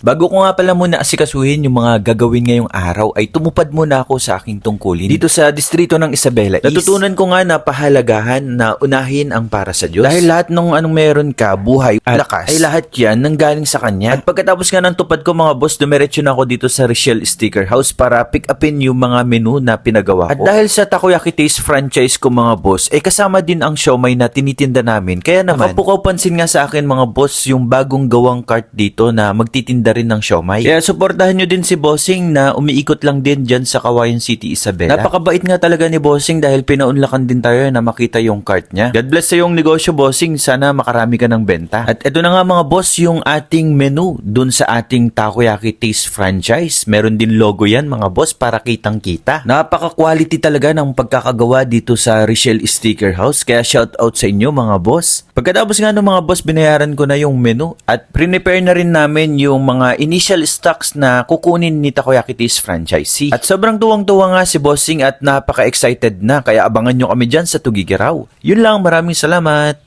Bago ko nga pala muna asikasuhin yung mga gagawin ngayong araw ay tumupad muna ako sa aking tungkulin. Dito sa distrito ng Isabela East. Natutunan ko nga na pahalagahan na unahin ang para sa Diyos. Dahil lahat ng anong meron ka, buhay at lakas, ay lahat yan nanggaling sa Kanya. At pagkatapos nga ng tupad ko mga boss, dumiretso na ako dito sa Richelle Sticker House para pick upin yung mga menu na pinagawa ko. At dahil sa Takoyaki Taste franchise ko mga boss, ay kasama din ang siomay na tinitinda namin. Kaya naman, nakapukaw pansin nga sa akin mga boss yung bagong gawang cart dito na magtitinda rin ng siomay. Kaya suportahan nyo din si Bossing na umiikot lang din dyan sa Kawayan City, Isabela. Napakabait nga talaga ni Bossing dahil pinaunlakan din tayo na makita yung cart niya. God bless sa yung negosyo, Bossing. Sana makarami ka ng benta. At ito na nga mga boss, yung ating menu dun sa ating Takoyaki Taste franchise. Meron din logo yan mga boss para kitang kita. Napaka-quality talaga ng pagkakagawa dito sa Richelle Sticker House. Kaya shout out sa inyo mga boss. Pagkatapos nga ng mga boss, binayaran ko na yung menu at prepare na rin namin yung mga initial stocks na kukunin ni Takoyaki Taste franchisee. At sobrang tuwang-tuwa nga si Bossing at napaka-excited na kaya abangan nyo kami dyan sa Tugigiraw. Yun lang, maraming salamat.